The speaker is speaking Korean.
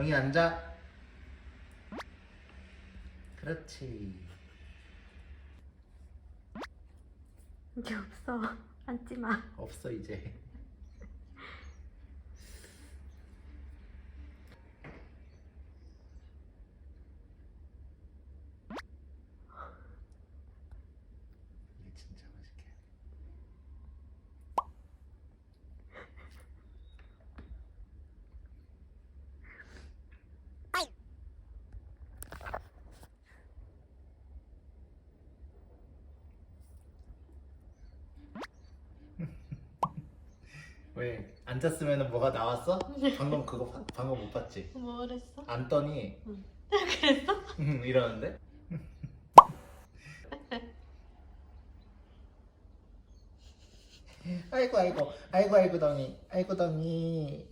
정이 앉아. 그렇지. 이제 없어. 앉지 마. 없어 이제. 이게 진짜 왜 앉았으면 뭐가 나왔어? 방금 그거 봐- 방금 못 봤지? 뭐랬어? 앉더니 그랬어? 음, 이러는데? 아이고 아이고 아이고 아이고 덩이 아이고 덩이